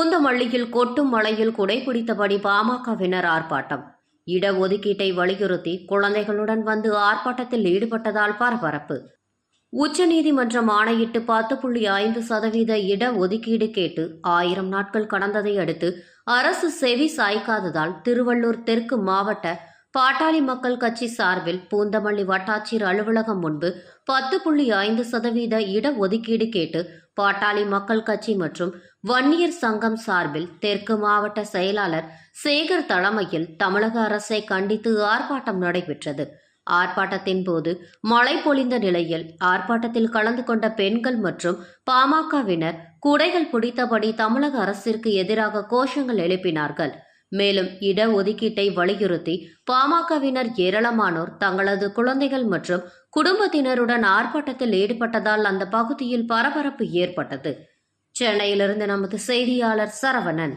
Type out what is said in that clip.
பூந்தமல்லியில் கொட்டும் மழையில் குடைபிடித்தபடி பாமகவினர் ஆர்ப்பாட்டம். இடஒதுக்கீட்டை வலியுறுத்தி குழந்தைகளுடன் வந்து ஆர்ப்பாட்டத்தில் ஈடுபட்டதால் பரபரப்பு. உச்சநீதிமன்றம் ஆணையிட்டு பத்து புள்ளி ஐந்து சதவீத இட ஒதுக்கீடு கேட்டு ஆயிரம் நாட்கள் கடந்ததை அடுத்து அரசு செவி சாய்க்காததால் திருவள்ளூர் தெற்கு மாவட்ட பாட்டாளி மக்கள் கட்சி சார்பில் பூந்தமல்லி வட்டாட்சியர் அலுவலகம் முன்பு பத்து புள்ளி ஐந்து சதவீத இட ஒதுக்கீடு கேட்டு பாட்டாளி மக்கள் கட்சி மற்றும் வன்னியர் சங்கம் சார்பில் தெற்கு மாவட்ட செயலாளர் சேகர் தலைமையில் தமிழக அரசை கண்டித்து ஆர்ப்பாட்டம் நடைபெற்றது. ஆர்ப்பாட்டத்தின் போது மழை பொழிந்த நிலையில் ஆர்ப்பாட்டத்தில் கலந்து கொண்ட பெண்கள் மற்றும் பாமகவினர் குடைகள் பிடித்தபடி தமிழக அரசிற்கு எதிராக கோஷங்கள் எழுப்பினார்கள். மேலும் இட ஒதுக்கீட்டை வலியுறுத்தி பாமகவினர் ஏராளமானோர் தங்களது குழந்தைகள் மற்றும் குடும்பத்தினருடன் ஆர்ப்பாட்டத்தில் ஈடுபட்டதால் அந்த பகுதியில் பரபரப்பு ஏற்பட்டது. சென்னையிலிருந்து நமது செய்தியாளர் சரவணன்.